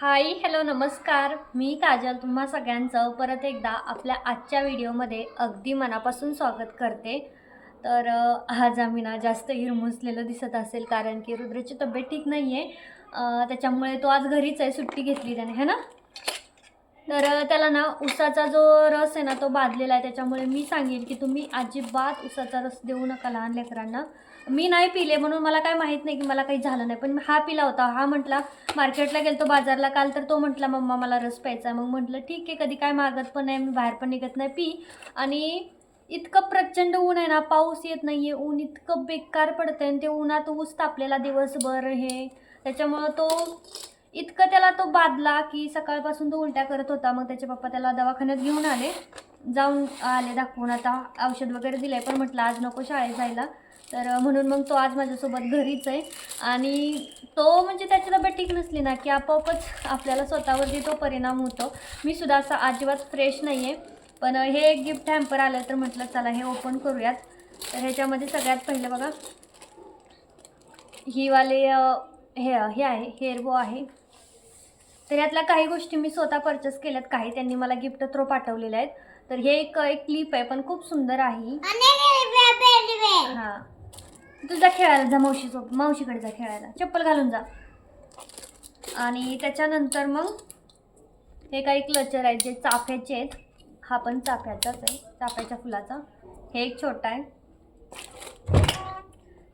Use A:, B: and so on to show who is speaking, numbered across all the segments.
A: Hi hello नमस्कार. मी काजल तुम्हा सगळ्यांचं परत एकदा आपल्या आजच्या व्हिडिओमध्ये अगदी मनापासून स्वागत करते. तर आज आम्ही ना जास्त हिरमुसलेलं दिसत असेल कारण की रुद्रची तब्येत ठीक नाही आहे त्याच्यामुळे तो आज घरीच आहे सुट्टी घेतली त्याने है ना? तर त्याला ना उसाचा जो रस आहे ना तो बादलेला आहे त्याच्यामुळे मी सांगेन की तुम्ही अजिबात उसाचा रस देऊ नका लहान लेकरांना. मी नाही पिले म्हणून मला काय माहीत नाही की मला काही झालं नाही. पण हा पिला होता. हा म्हटला मार्केटला गेलतो बाजारला काल तर तो म्हटला मम्मा मला रस प्यायचा आहे." मग म्हटलं ठीक आहे कधी काय मागत पण नाही मी बाहेर पण निघत नाही पी. आणि इतकं प्रचंड ऊन आहे ना पाऊस येत नाही आहे ऊन इतकं बेकार पडतं आणि ते उन्हात ऊस तापलेला दिवसभर हे. त्याच्यामुळं तो इतकं त्याला तो बादला की सकाळपासून तो उलट्या करत होता. मग त्याचे पप्पा त्याला दवाखान्यात घेऊन आले. जाऊन आले दाखवून. आता औषध वगैरे दिलं आहे पण म्हटलं आज नको शाळेत जायला. तर म्हणून मग तो आज माझ्यासोबत घरीच आहे. आणि तो म्हणजे त्याची तब्येत ठीक नसली ना की आपोआपच आपल्याला स्वतःवरती तो परिणाम होतो. मी सुद्धा असा अजिबात फ्रेश नाही आहे पण हे एक गिफ्ट हॅम्पर आलं तर म्हटलं चला हे ओपन करूयात. तर ह्याच्यामध्ये सगळ्यात पहिलं बघा ही वाले हे हे आहे हेअर बो आहे. तर यातल्या काही गोष्टी मी स्वतः परचेस केल्यात. काही त्यांनी मला गिफ्ट थ्रो पाठवलेले आहेत. तर हे एक एक क्लिप आहे पण खूप सुंदर आहे. हा. तुझा खेळायला जा मावशीसोबत मावशीकडे जा खेळायला. चप्पल घालून जा. आणि त्याच्यानंतर मग हे काही क्लचर आहेत जे चाफ्याचे आहेत. हा पण चाफ्याचाच आहे चाफ्याच्या फुलाचा. हे एक छोटा आहे.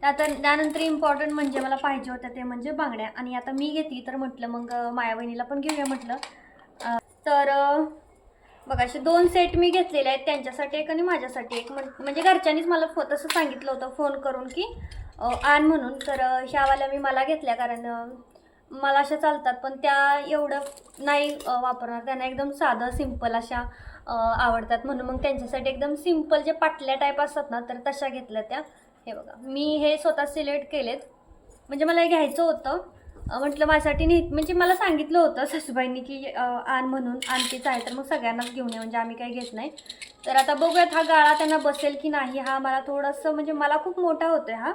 A: त्यात त्यानंतर इम्पॉर्टंट म्हणजे मला पाहिजे होत्या ते म्हणजे बांगड्या. आणि आता मी घेतली तर म्हटलं मग माया बहिणीला पण घेऊया म्हटलं. तर बघा असे दोन सेट मी घेतलेले आहेत त्यांच्यासाठी एक आणि माझ्यासाठी एक. म्हण- म्हणजे घरच्यांनीच मला फो तसं सांगितलं होतं फोन करून की आण म्हणून. तर ह्यावाल्या मी मला घेतल्या कारण मला अशा चालतात. पण त्या एवढं नाही वापरणार. त्यांना एकदम साधं सिंपल अशा आवडतात म्हणून मग त्यांच्यासाठी एकदम सिंपल जे पाटल्या टाईप असतात ना तर तशा घेतल्या त्या. हे बघा मी हे स्वतः सिलेक्ट केलेत. म्हणजे मला हे घ्यायचं होतं. म्हटलं माझ्यासाठी नाही म्हणजे मला सांगितलं होतं सासूबाईंनी की आण म्हणून आणखीच आहे तर मग सगळ्यांनाच घेऊन ये म्हणजे आम्ही काही घेत नाही. तर आता बघूयात हा गाळा त्यांना बसेल की नाही हा मला थोडंसं म्हणजे मला खूप मोठा होतो आहे हा.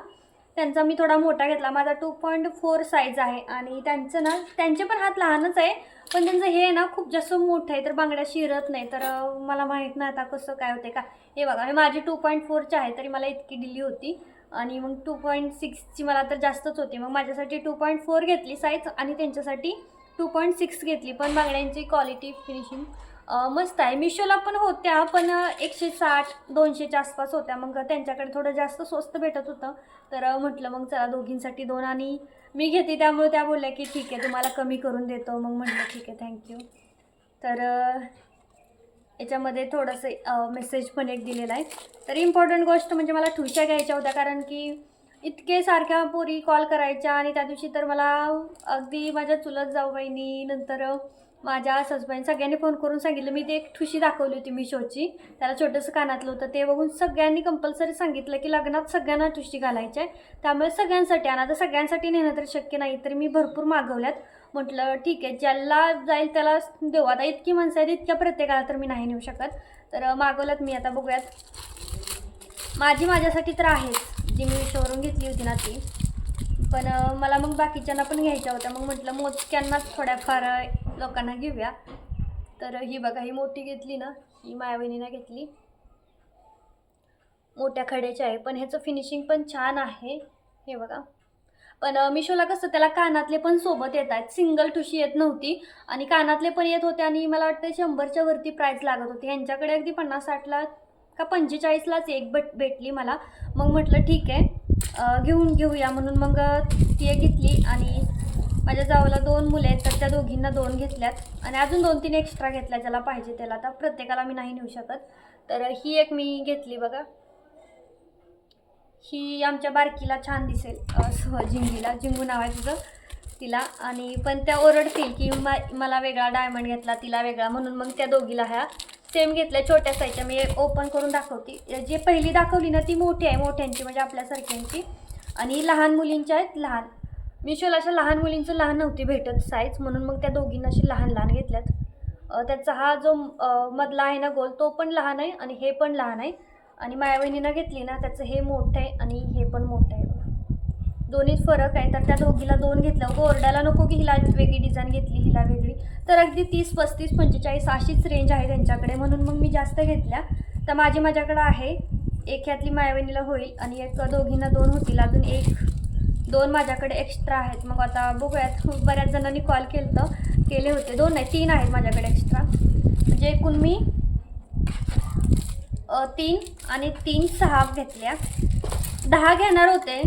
A: त्यांचा मी थोडा मोठा घेतला माझा टू पॉईंट फोर साईज आहे आणि त्यांचं ना त्यांचे पण हात लहानच आहे पण त्यांचं हे ना खूप जास्त मोठं आहे तर बांगड्या शिरत नाही तर मला माहीत नाही आता कसं काय होते का. हे बघा हे माझी टू पॉईंट फोरची आहे तरी मला इतकी दिली होती. आणि मग टू पॉईंट सिक्सची मला तर जास्तच होती. मग माझ्यासाठी टू पॉईंट फोर घेतली साईज आणि त्यांच्यासाठी टू पॉईंट सिक्स घेतली. पण बांगड्यांची क्वालिटी फिनिशिंग मस्त आहे. मिशोला पण होत्या पण एकशे साठ दोनशेच्या आसपास होत्या. मग त्यांच्याकडे थोडं जास्त स्वस्त भेटत होतं. तर म्हटलं मग चला दोघींसाठी दोन आणि मी घेते. त्यामुळे त्या बोलल्या की ठीक आहे तुम्हाला कमी करून देतो. मग म्हटलं ठीक आहे थँक्यू तर याच्यामध्ये थोडंसं मेसेज पण एक दिलेला आहे. तर इम्पॉर्टंट गोष्ट म्हणजे मला ठुशा घ्यायच्या होत्या कारण की इतके सारख्या पोरी कॉल करायच्या आणि त्या दिवशी तर मला अगदी माझ्या चुलत जाऊबाईनी नंतर माझ्या सासूबाईंनी सगळ्यांनी फोन करून सांगितलं. मी ते एक ठुशी दाखवली होती मिशोची. त्याला छोटंसं कानातलं होतं. ते बघून सगळ्यांनी कंपल्सरी सांगितलं की लग्नात सगळ्यांना ठुशी घालायची आहे. त्यामुळे सगळ्यांसाठी आणि आता सगळ्यांसाठी नेणं तर शक्य नाही तर मी भरपूर मागवल्यात. म्हटलं ठीक आहे ज्याला जाईल त्याला देऊ. आता इतकी माणसं आहेत इतक्या प्रत्येकाला तर मी नाही नेऊ शकत. तर मागवलंत मी आता बघूयात. माझी माझ्यासाठी तर आहेच जी मी विषयावरून घेतली होती ना ती. पण मला मग बाकीच्यांना पण घ्यायच्या होत्या. मग म्हटलं मोजक्यांनाच थोड्याफार लोकांना घेऊया. तर ही बघा ही मोठी घेतली ना ही मायावहिनीनं घेतली. मोठ्या खड्याची आहे पण ह्याचं फिनिशिंग पण छान आहे. हे बघा. पण मिशोला कसं त्याला कानातले पण सोबत येत आहेत सिंगल ठुशी येत नव्हती. आणि कानातले पण येत होते आणि मला वाटतं शंभरच्या वरती प्राईज लागत होती. ह्यांच्याकडे अगदी पन्नास साठला का पंचेचाळीसलाच एक भेट भेटली मला. मग म्हटलं ठीक आहे घेऊन घेऊया. म्हणून मग ती एक घेतली आणि माझ्या जावला दोन मुले आहेत तर त्या दोघींना दोन घेतल्यात. आणि अजून दोन तीन एक्स्ट्रा घेतल्या ज्याला पाहिजे त्याला. आता प्रत्येकाला मी नाही नेऊ शकत. तर ही एक मी घेतली बघा. ही आमच्या बारकीला छान दिसेल. सह जिंगीला. जिंगू नाव आहे तिचं तिला. आणि पण त्या ओरडतील की मा मला वेगळा डायमंड घेतला तिला वेगळा म्हणून मग त्या दोघीला ह्या सेम घेतल्या छोट्या साईजच्या मी ओपन करून दाखवते. जे पहिली दाखवली ना ती मोठी आहे. मोठ्यांची म्हणजे आपल्यासारख्यांची आणि लहान मुलींच्या आहेत. लहान. मिशोला अशा लहान मुलींचं लहान नव्हती भेटत साईज म्हणून मग त्या दोघींना अशी लहान लहान घेतल्यात. त्याचा हा जो मधला आहे ना गोल तो पण लहान आहे. आणि हे पण लहान आहे. आणि माया बहिणीनं घेतली ना त्याचं हे मोठं आहे आणि हे पण मोठं आहे दोन्हीत फरक आहे. तर त्या दोघीला दोन घेतलं. गोरड्याला नको की हिला वेगळी डिझाईन घेतली हिला वेगळी. तर अगदी तीस पस्तीस पंचेचाळीस अशीच रेंज आहे त्यांच्याकडे. म्हणून मग मी जास्त घेतल्या. तर माझी माझ्याकडं आहे. एक ह्यातली मायावणीला होईल आणि एक दोघींना दोन होतील. अजून एक दोन माझ्याकडे एक्स्ट्रा आहेत. मग आता बघूयात. बऱ्याच जणांनी कॉल केलं तर केले होते. दोन नाही तीन आहेत माझ्याकडे एक्स्ट्रा म्हणजे एकूण मी तीन आणि तीन सहा घेतल्या. दहा घेणार होते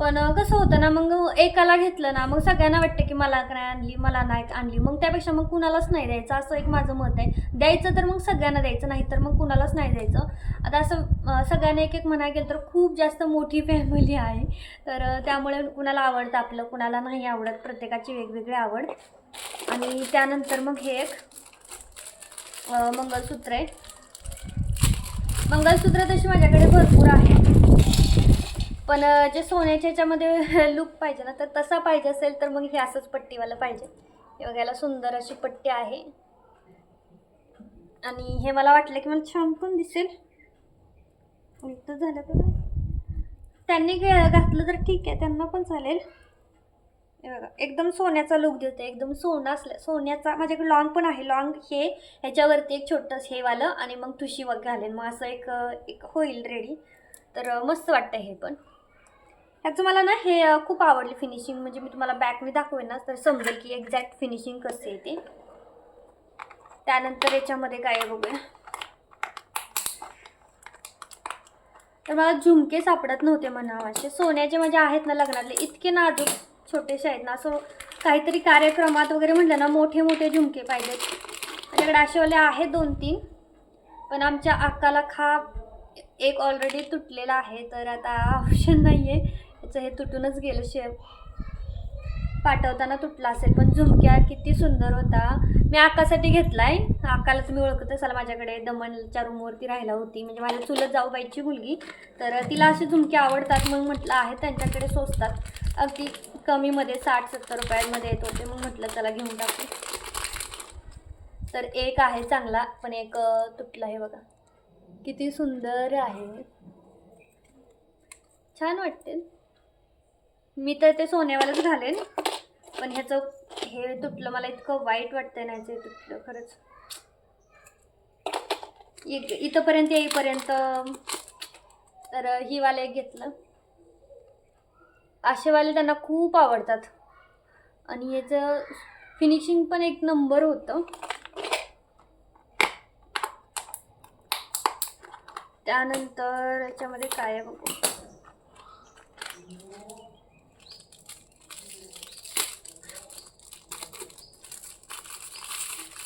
A: पण कसं होतं ना मग एकाला घेतलं ना मग सगळ्यांना वाटतं की मला नाही आणली मला नाही आणली. मग त्यापेक्षा मग कुणालाच नाही द्यायचं असं एक माझं मत आहे. द्यायचं तर मग सगळ्यांना द्यायचं नाही तर मग कुणालाच नाही द्यायचं. आता असं सगळ्यांना एक एक म्हणा गेलं तर खूप जास्त मोठी फॅमिली आहे. तर त्यामुळे कुणाला आवडतं आपलं कुणाला नाही आवडत प्रत्येकाची वेगवेगळी आवड. आणि त्यानंतर मग हे एक मंगळसूत्र आहे. मंगळसूत्र तशी माझ्याकडे भरपूर आहे. पण जे सोन्याच्या याच्यामध्ये लुक पाहिजे ना तर तसा पाहिजे असेल तर मग हे असंच पट्टीवालं पाहिजे. हे बघायला सुंदर अशी पट्टी आहे. आणि हे मला वाटलं की मला छान पण दिसेल. उलट झालं तर त्यांनी घे- घातलं तर ठीक आहे त्यांना पण चालेल. हे बघा एकदम सोन्याचा लुक देते एकदम सोनं असलं सोन्याचा माझ्याकडे लॉंग पण आहे. लॉंग हे ह्याच्यावरती एक छोटंसं हे वालं आणि मग तुशी वग घालेन. मग असं एक एक होईल रेडी तर मस्त वाटतं हे पण. ह्याचं मला ना हे खूप आवडली फिनिशिंग म्हणजे मी तुम्हाला बॅकने दाखवेन ना तर समजेल की एक्झॅक्ट फिनिशिंग कसं आहे ते. त्यानंतर याच्यामध्ये काय आहे बघूया. तर मला झुमके सापडत नव्हते म्हणावं असे. सोन्याचे म्हणजे आहेत ना लग्नातले इतके नाजूक. छोटेसे आहेत ना असं काहीतरी कार्यक्रमात वगैरे म्हटलं ना मोठे मोठे झुमके पाहिजेत. माझ्याकडे असेवाले आहेत दोन तीन पण आमच्या अक्काला खा एक ऑलरेडी तुटलेला आहे तर आता ऑप्शन नाही आहे याचं हे तुटूनच गेलं शेप पाठवताना तुटला असेल पण झुमक्या किती सुंदर होता. मी आकासाठी घेतलाय. आकाला तुम्ही ओळखत असाल माझ्याकडे दमनच्या रूमवरती राहिला होती. म्हणजे माझ्या चुलत जाऊबाईची मुलगी. तर तिला असे झुमके आवडतात मग म्हटलं आहे त्यांच्याकडे सोसतात. अगदी कमीमध्ये साठ सत्तर रुपयांमध्ये येत होते मग म्हटलं चला घेऊन टाकू. तर एक आहे चांगला पण एक तुटला आहे बघा. किती सुंदर आहे. छान वाटते. मी तर ते सोन्यावालंच घालेन पण ह्याचं हे तुटलं मला इतकं वाईट वाटतंय ना याचं तुटलं खरंच. इथंपर्यंत येईपर्यंत तर ही वाले एक घेतलं. असेवाले त्यांना खूप आवडतात. आणि याचं फिनिशिंग पण एक नंबर होतं. त्यानंतर याच्यामध्ये काय आहे बघू.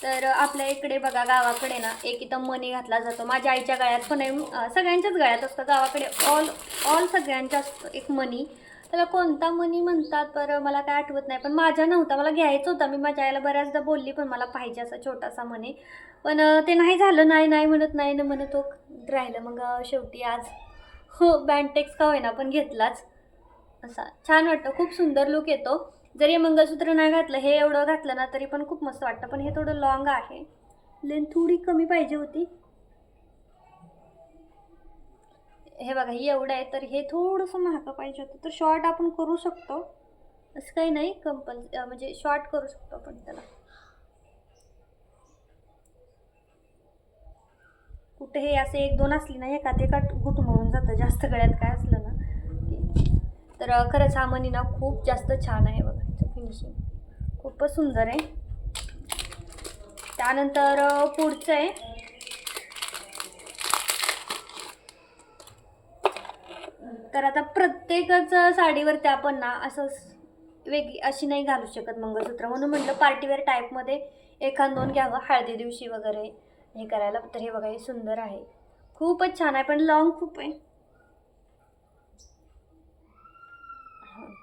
A: तर आपल्या इकडे बघा गावाकडे ना एक इथं मणी घातला जातो. माझ्या आईच्या गळ्यात पण आहे. सगळ्यांच्याच गळ्यात असतं. गावाकडे ऑल ऑल सगळ्यांच्या असतं एक मणी. त्याला कोणता मनी म्हणतात पर मला काय आठवत नाही. पण माझा नव्हता. मला घ्यायचा होता. मी माझ्या आईला बऱ्याचदा बोलली पण मला पाहिजे असा छोटासा मनी पण ते नाही झालं. नाही नाही म्हणत नाही ना म्हणत. तो राहिलं. मग शेवटी आज हो बँटेक्स का होईना पण घेतलाच. असा छान वाटतं. खूप सुंदर लुक येतो. जरी हे मंगळसूत्र नाही घातलं हे एवढं घातलं ना तरी पण खूप मस्त वाटतं. पण हे थोडं लॉंग आहे. लेंथ थोडी कमी पाहिजे होती. हे बघा ही एवढं आहे तर हे थोडंसं महाग पाहिजे होतं. तर शॉर्ट आपण करू शकतो. असं काही नाही कंपल म्हणजे शॉर्ट करू शकतो आपण त्याला. कुठे हे असे एक दोन असली ना एका ते काट म्हणून जातं. जास्त गळ्यात काय असलं ना. तर खरंच हा मनी ना खूप जास्त छान आहे बघा. फिनिशिंग खूपच सुंदर आहे. त्यानंतर पुढचं आहे. तर आता प्रत्येकच साडीवरती आपण ना असं वेगळी अशी नाही घालू शकत मंगळसूत्र. म्हणून म्हटलं पार्टीवेअर टाईपमध्ये एखाद दोन घ्यावं हळदी दिवशी वगैरे हे करायला. तर हे बघा हे सुंदर आहे. खूपच छान आहे पण लॉंग खूप आहे.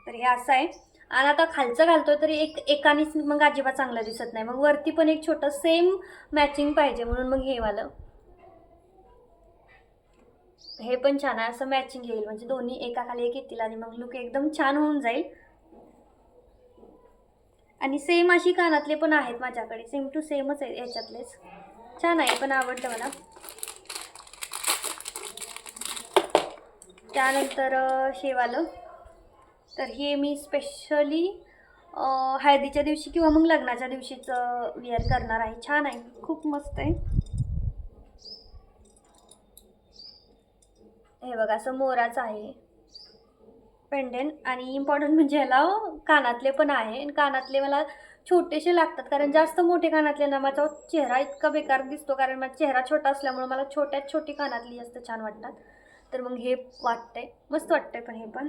A: तर हे असं आहे. आणि आता खालचं घालतो तरी एक एकानेच मग अजिबात चांगलं दिसत नाही. मग वरती पण एक छोटं सेम मॅचिंग पाहिजे म्हणून मग हे वालं. हे पण छान आहे. असं मॅचिंग येईल. म्हणजे दोन्ही एका खाली एक येतील आणि मग लुक एकदम छान होऊन जाईल. आणि सेम अशी कानातले पण आहेत माझ्याकडे. सेम टू सेमच आहे याच्यातलेच. छान आहे. पण आवडतं मला. त्यानंतर शेवालं तर हे मी स्पेशली हळदीच्या दिवशी किंवा मग लग्नाच्या दिवशीच वेअर करणार आहे. छान आहे. खूप मस्त आहे. हे बघा असं मोराचं आहे. पेंडेंट आणि इम्पॉर्टंट म्हणजे ह्याला हो, कानातले पण आहे. आणि कानातले मला छोटेसे लागतात. कारण जास्त मोठे कानातले ना माझा चेहरा इतका बेकार दिसतो. कारण माझा चेहरा छोटा असल्यामुळे मला छोट्यात छोटी कानातली जास्त छान वाटतात. तर मग हे वाटतंय. मस्त वाटतंय पण हे पण.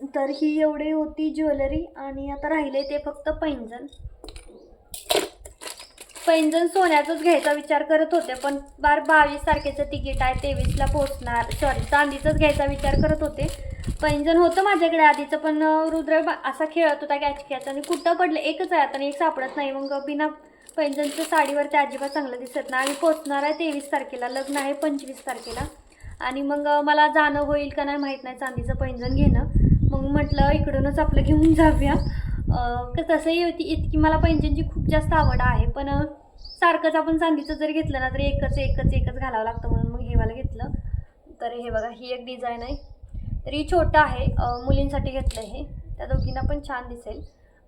A: तर ही एवढी होती ज्वेलरी आणि आता राहिले ते फक्त पैंजण. पैंजण सोन्याचाच घ्यायचा विचार करत होते पण बार बावीस तारखेचं तिकीट आहे तेवीसला पोचणार सॉरी चांदीचाच घ्यायचा विचार करत होते. पैंजण होतं माझ्याकडे आधीचं पण रुद्र असा खेळत होता कॅच कॅच आणि कुठं पडलं एकच आहे आता आणि एक सापडत नाही. मग बिना पैंजणच्या साडीवर ते अजिबात चांगलं दिसत नाही. आणि पोचणार आहे तेवीस तारखेला लग्न आहे पंचवीस तारखेला. आणि मग मला जाणं होईल का नाही माहीत नाही चांदीचं पैंजण घेणं. मग म्हटलं इकडूनच आपलं घेऊन जाऊया. क- तसंही होती इतकी मला पैंजणची खूप जास्त आवड आहे पण सारखंच आपण चांदीचं जर घेतलं ना तर एकच एकच एकच घालावं लागतं म्हणून मग हे मला घेतलं. तर हे बघा ही एक डिझाईन आहे. तर ही छोटं आहे मुलींसाठी घेतलं हे. त्या दोघींना पण छान दिसेल.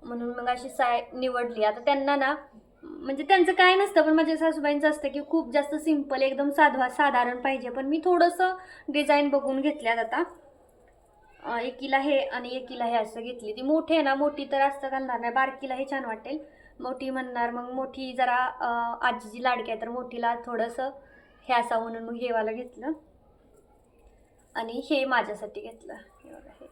A: म्हणून मग अशी साय निवडली. आता त्यांना ना म्हणजे त्यांचं काय नसतं पण माझ्या सासूबाईंचं असतं की खूप जास्त सिंपल एकदम साधवा साधारण पाहिजे. पण मी थोडंसं डिझाईन बघून घेतल्यात आता. एकीला हे आणि एकीला हे असं घेतली. ती मोठी आहे ना मोठी तर असतं घालणार नाही. बारकीला हे छान वाटेल. मोठी म्हणणार मग मोठी जरा आजीची लाडकी आहे तर मोठीला थोडंसं हे असावं म्हणून मग हेवाला घेतलं. आणि हे माझ्यासाठी घेतलं. हे बघा हे.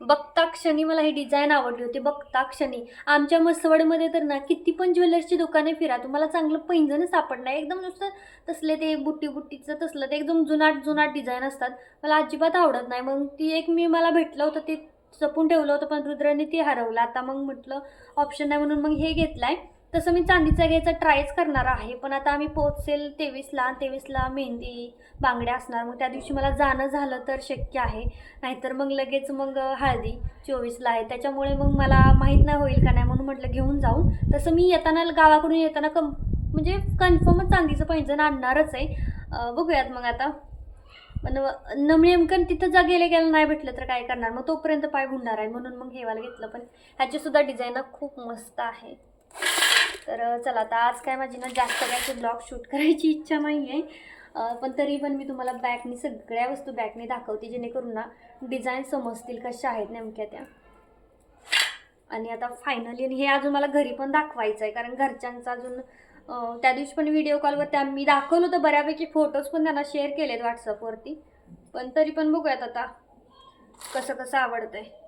A: बघता क्षणी मला ही डिझाईन आवडली होती बघता क्षणी. आमच्या मसवडमध्ये तर ना किती पण ज्वेलर्सची दुकाने फिरा तुम्हाला चांगलं पैंजण सापडणार. एकदम नुसतं तसले ते बुट्टी बुट्टीचं तसलं ते एकदम जुनाट जुनाट डिझाईन असतात. मला अजिबात आवडत नाही. मग ती एक मी मला भेटलं होतं ते जपून ठेवलं होतं पण रुद्राने ते हरवलं. आता मग म्हटलं ऑप्शन नाही म्हणून मग हे घेतलं आहे तसं मी चांदीचा घ्यायचा ट्रायच करणार आहे पण आता आम्ही पोचेल तेवीसला तेवीसला मेहंदी बांगड्या असणार. मग त्या दिवशी मला जाणं झालं तर शक्य आहे. नाहीतर मग लगेच मग हळदी चोवीसला आहे. त्याच्यामुळे मग मला माहीत नाही होईल का नाही म्हणून म्हटलं घेऊन जाऊ. तसं मी येताना गावाकडून येताना कम म्हणजे कन्फर्मच चांदीचं पैंजण आणणारच आहे. बघूयात मग आता. पण न नेमकं तिथं जा गेले गेलं नाही भेटलं तर काय करणार? मग तोपर्यंत पाय भुंणार आहे म्हणून मग हेवाला घेतलं. पण ह्याचीसुद्धा डिझाईन खूप मस्त आहे तर चला आता आज काय माझी ना जास्त काय ब्लॉग शूट करायची इच्छा नाही आहे पण तरी पण मी तुम्हाला बॅकनी सगळ्या वस्तू बॅकनी दाखवते जेणेकरून ना डिझाईन समजतील कशा आहेत नेमक्या त्या. आणि आता फायनली आणि हे अजून मला घरी पण दाखवायचं आहे कारण घरच्यांचा अजून त्या दिवशी पण व्हिडिओ कॉलवर त्या मी दाखवलं होतं बऱ्यापैकी फोटोज पण त्यांना शेअर केलेत व्हॉट्सअपवरती पण तरी पण बघूयात आता कसं कसं आवडतं आहे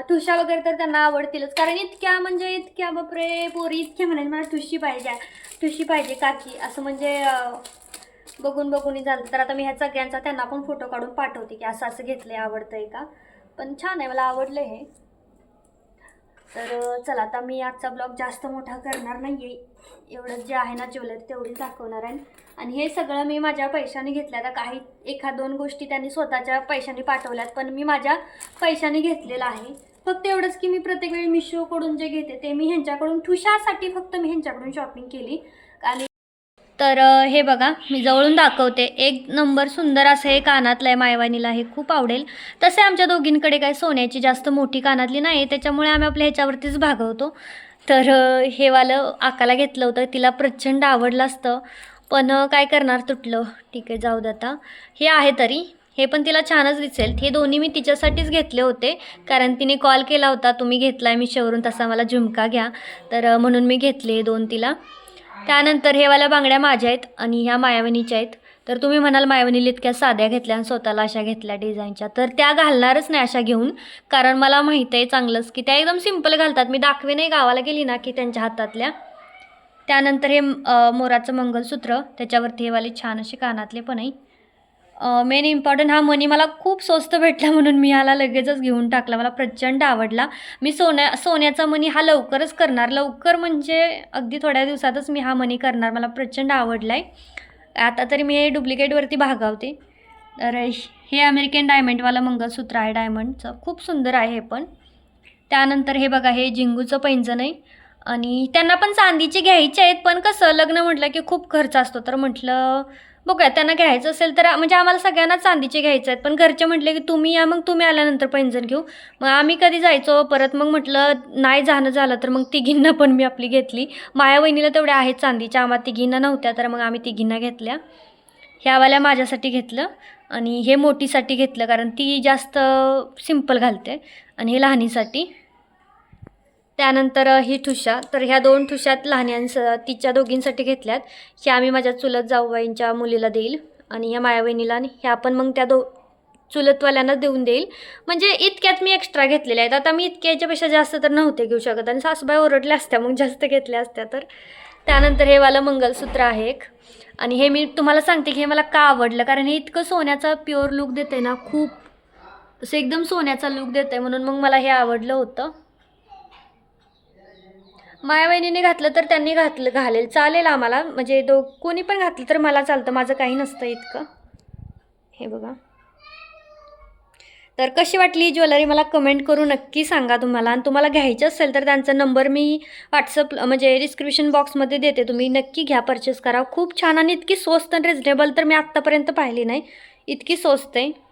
A: ठुशा वगैरे तर त्यांना आवडतीलच. कारण इतक्या म्हणजे इतक्या बापरे पोरी इतक्या म्हणाल मला ठुशी पाहिजे ठुशी पाहिजे काकी. असं म्हणजे बघून बघून झालं. तर आता मी ह्या सगळ्यांचा त्यांना पण फोटो काढून पाठवते की असं असं घेतलं आहे आवडतं आहे का? पण छान आहे मला आवडलं हे. तर चला आता मी आजचा ब्लॉग जास्त मोठा करणार नाही आहे एवढं जे आहे ना ज्वेलरी तेवढीच दाखवणार आहे. आणि हे सगळं मी माझ्या पैशाने घेतलं आता काही एखाद दोन गोष्टी त्यांनी स्वतःच्या पैशाने पाठवल्यात पण मी माझ्या पैशाने घेतलेलं आहे. फक्त एवढंच की मी प्रत्येक वेळी मिशोकडून जे घेते ते मी ह्यांच्याकडून ठुशासाठी फक्त मी ह्यांच्याकडून शॉपिंग केली. तर हे बघा मी जवळून दाखवते. एक नंबर सुंदर असं हे कानातलं आहे मायवानीला हे खूप आवडेल. तसे आमच्या दोघींकडे काय सोन्याची जास्त मोठी कानातली नाही त्याच्यामुळे आम्ही आपल्या ह्याच्यावरतीच भागवतो. तर हेवालं हे वालं आकाला घेतलं होतं तिला प्रचंड आवडलं असतं. पण काय करणार तुटलं? ठीक आहे जाऊ दे आता. हे आहे तरी. हे पण तिला छानच दिसेल. हे दोन्ही मी तिच्यासाठीच घेतले होते कारण तिने कॉल केला होता तुम्ही घेतला आहे मी शेवरून तसा मला झुमका घ्या. तर म्हणून मी घेतले हे दोन तिला. त्यानंतर हे वाल्या बांगड्या माझ्या आहेत आणि ह्या मायावनीच्या आहेत. तर तुम्ही म्हणाल मायावनीला इतक्या साध्या घेतल्या आणि स्वतःला अशा घेतल्या डिझाईनच्या. तर त्या घालणारच नाही अशा घेऊन. कारण मला माहीत आहे चांगलंच की त्या एकदम सिंपल घालतात. मी दाखवे गावाला गेली ना की त्यांच्या हातातल्या. त्यानंतर हे मोराचं मंगलसूत्र. त्याच्यावरती हे वाले छान असे कानातले पण आहे. मेन इम्पॉर्टंट हा मनी मला खूप स्वस्त भेटला म्हणून मी ह्याला लगेचच घेऊन टाकला. मला प्रचंड आवडला. मी सोन्या सोन्याचा मनी हा लवकरच करणार. लवकर म्हणजे अगदी थोड्या दिवसातच मी हा मनी करणार. मला प्रचंड आवडला आहे आता तरी मी डुप्लिकेटवरती भागावते. तर हे अमेरिकन डायमंडवालं मंगळसूत्र आहे डायमंडचं खूप सुंदर आहे हे पण. त्यानंतर हे बघा हे जिंगूचं पैंजण आहे. आणि त्यांना पण चांदीचे घ्यायचे आहेत. पण कसं लग्न म्हटलं की खूप खर्च असतो. तर म्हटलं बघूया त्यांना घ्यायचं असेल तर म्हणजे आम्हाला सगळ्यांना चांदीचे घ्यायचे आहेत. पण घरचे म्हटले की तुम्ही या मग तुम्ही आल्यानंतर पैंजण घेऊ. मग आम्ही कधी जायचो परत मग म्हटलं नाही जाणं झालं तर मग तिघींना पण मी आपली घेतली. माया वहिनीला तेवढ्या आहेत चांदीच्या आम्हाला तिघींना नव्हत्या तर मग आम्ही तिघींना घेतल्या. ह्यावाल्या माझ्यासाठी घेतलं आणि हे मोठीसाठी घेतलं कारण ती जास्त सिंपल घालते आणि हे लहानीसाठी. त्यानंतर ही ठुशा. तर ह्या दोन ठुशात लहान्यांस तिच्या दोघींसाठी घेतल्यात. ह्या आम्ही माझ्या चुलत जाऊबाईंच्या मुलीला देईल आणि ह्या माया वहिनीला आणि ह्या पण मग त्या दो चुलतवाल्यांना देऊन देईल. म्हणजे इतक्यात मी एक्स्ट्रा घेतलेल्या आहेत. आता मी इतक्या याच्यापेक्षा जास्त तर नव्हते घेऊ शकत आणि सासूबाई ओरडल्या असत्या मग जास्त घेतल्या असत्या तर. त्यानंतर हे वालं मंगलसूत्र आहे एक. आणि हे मी तुम्हाला सांगते की हे मला का आवडलं? कारण हे इतकं सोन्याचा प्युअर लुक देते ना खूप. असं एकदम सोन्याचा लुक देते म्हणून मग मला हे आवडलं होतं. माया बहिणीने घातलं तर त्यांनी घातलं घालेल. चालेल आम्हाला. म्हणजे दो कोणी पण घातलं तर मला चालतं. माझं काही नसतं इतकं. हे बघा. तर कशी वाटली ही ज्वेलरी मला कमेंट करून नक्की सांगा तुम्हाला. आणि तुम्हाला घ्यायचं असेल तर त्यांचा नंबर मी व्हॉट्सअप म्हणजे डिस्क्रिप्शन बॉक्समध्ये देते. तुम्ही नक्की घ्या पर्चेस करा. खूप छान आणि इतकी स्वस्त आणि रिजनेबल तर मी आत्तापर्यंत पाहिली नाही. इतकी स्वस्त आहे.